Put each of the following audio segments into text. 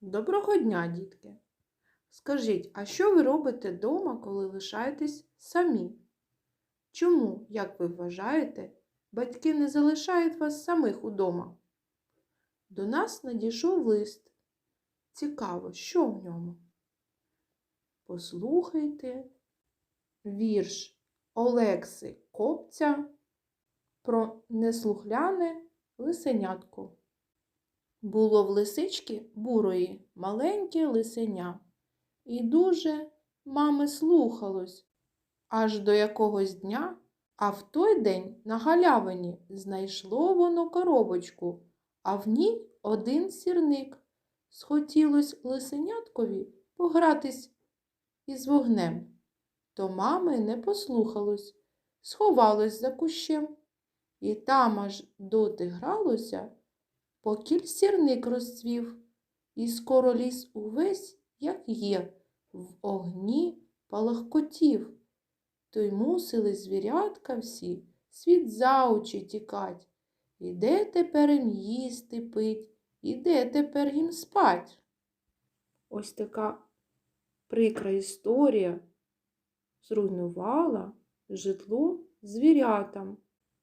Доброго дня, дітки! Скажіть, а що ви робите вдома, коли лишаєтесь самі? Чому, як ви вважаєте, батьки не залишають вас самих удома? До нас надійшов лист. Цікаво, що в ньому? Послухайте вірш Олекси Копця про неслухляне лисенятко. Було в лисички бурої маленьке лисеня, і дуже мами слухалось, аж до якогось дня, а в той день на галявині знайшло воно коробочку, а в ній один сірник. Схотілось лисеняткові погратись із вогнем. То мами не послухалось, сховалось за кущем, і там аж доти гралося, покіль сірник розцвів, і скоро ліс увесь, як є, в огні палахкотів. То й мусили звірятка всі світ за очі тікать. І де тепер їм їсти пить, і де тепер їм спать? Ось така прикра історія зруйнувала житло звірятам.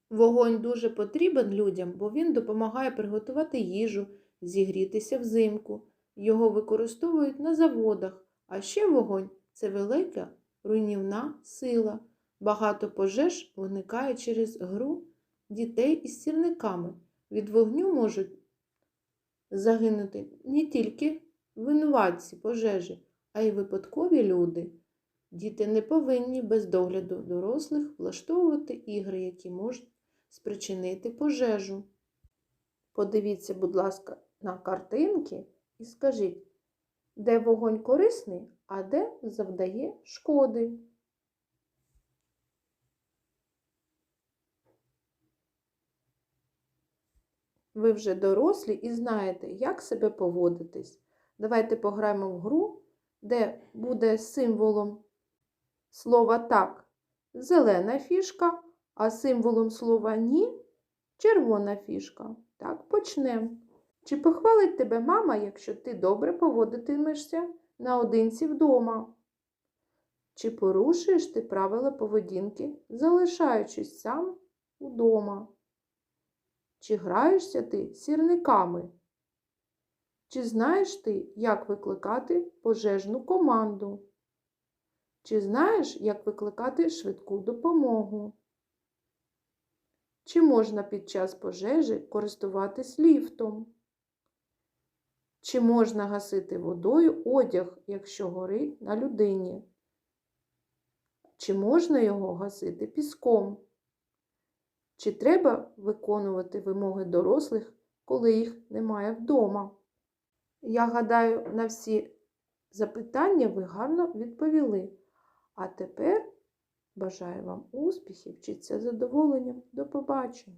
Вогонь дуже потрібен людям, бо він допомагає приготувати їжу, зігрітися взимку. Його використовують на заводах, а ще вогонь це велика руйнівна сила. Багато пожеж виникає через гру дітей із сірниками. Від вогню можуть загинути не тільки винуватці пожежі, а й випадкові люди. Діти не повинні без догляду дорослих влаштовувати ігри, які можуть спричинити пожежу. Подивіться, будь ласка, на картинки і скажіть, де вогонь корисний, а де завдає шкоди. Ви вже дорослі і знаєте, як себе поводитись. Давайте пограємо в гру, де буде символом слова так зелена фішка, а символом слова ні червона фішка. Так, почнемо. Чи похвалить тебе мама, якщо ти добре поводитимешся наодинці вдома? Чи порушуєш ти правила поведінки, залишаючись сам удома? Чи граєшся ти сірниками? Чи знаєш ти, як викликати пожежну команду? Чи знаєш, як викликати швидку допомогу? Чи можна під час пожежі користуватись ліфтом? Чи можна гасити водою одяг, якщо горить на людині? Чи можна його гасити піском? Чи треба виконувати вимоги дорослих, коли їх немає вдома? Я гадаю, на всі запитання ви гарно відповіли. А тепер бажаю вам успіхів, вчіться задоволенням. До побачення!